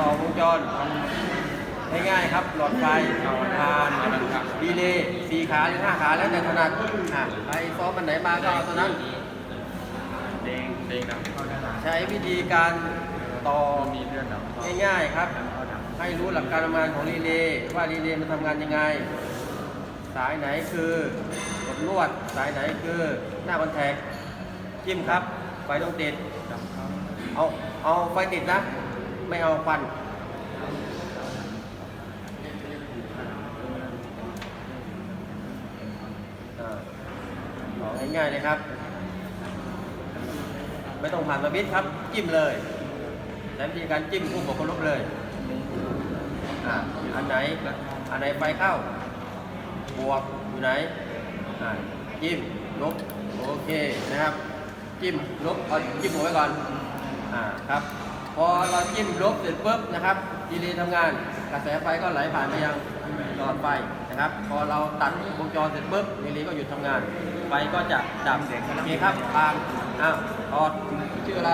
ต่อวงจรง่ายๆครับ หลอดไฟผ่านดีเลย์สี่ขาหรือห้าขาแล้วแต่ถนัดอะใครซ้อมมันไหนมาก็เอาตัวนั้นเด้งเด้งดังเข้าด้านหลังใช้วิธีการต่อมีเลื่อนดังเข้าง่ายๆครับเข้าดังให้รู้หลักการทำงานของรีเลย์ว่ารีเลย์มันทำงานยังไง สายไหนคือกดลวด สายไหนคือหน้าคอนแทคจิ้มครับ ไฟต้องติดดังเข้าเอาเอาไฟติดนะ ไม่เอาควันอ่าเอาง่ายๆเลยครับ ไม่ต้องผ่านสวิตช์ครับ จิ้มเลยใช้วิธีการจิ้มคู่กับคนลบเลยอ่าอันไหนอันไหนไฟเข้า บวกอยู่ไหนอ่าจิ้มลบโอเคนะครับ จิ้มลบเอาจิ้มหัวไว้ก่อนอ่าครับ พอเราจิ้มลบเสร็จปุ๊บนะครับดีเลย์ทำงาน กระแสไฟก็ไหลผ่านไปยังหลอดไฟนะครับ พอเราตัดวงจรเสร็จปุ๊บดีเลย์ก็หยุดทำงาน ไฟก็จะดับโอเคครับปางอ้าวตอดชื่ออะไร